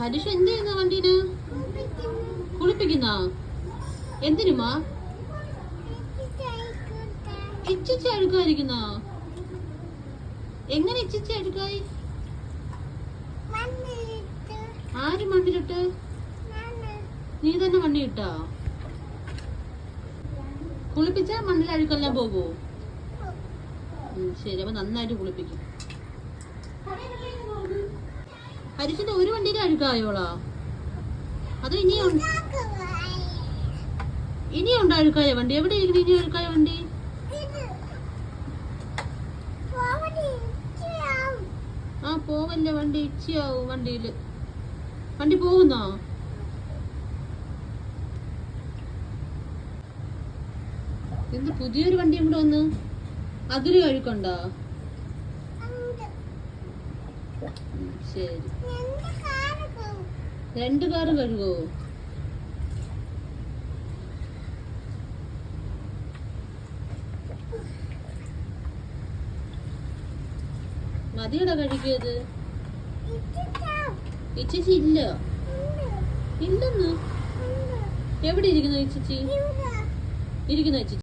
ഹരിഷ എന്ത് ചെയ്യുന്ന വണ്ടീന് കുളിപ്പിക്കുന്ന? എന്തിനുമാ? ഇച്ചിച്ച അഴുക്കായിരിക്കുന്ന എങ്ങനെ ഇച്ചിച്ച അഴുക്കായി ആര് മണ്ണിലിട്ട്? നീ തന്നെ മണ്ണിലിട്ടാ? കുളിപ്പിച്ച മണ്ണിൽ അഴുക്കെല്ലാം പോകുമോ ശരി അപ്പൊ നന്നായിട്ട് കുളിപ്പിക്കും. ഹരിച്ചിന്റെ ഒരു വണ്ടിയിൽ അഴുക്കായോളാ അത് ഇനിയും ഇനിയുണ്ട് അഴുക്കായ വണ്ടി. എവിടെ ഇരിക്കുന്നു? ഇനി അഴുക്കായ വണ്ടി? ആ പോവല്ലേ. വണ്ടി ഇച്ചിയാവും വണ്ടിയിൽ. വണ്ടി പോകുന്നോ? എന്ത് പുതിയൊരു വണ്ടിയും കൂടെ വന്ന് അതിലും കഴുക്കണ്ടോ ശരി. രണ്ട് കാറ് കഴുകോ മതിയുടെ കഴുകിയത് ഇച്ചച്ചി ഇല്ല. ഇല്ലെന്ന്? എവിടെ ഇരിക്കുന്നു ഇച്ചച്ചി? ഇരിക്കുന്ന ഇച്ചച്ചി.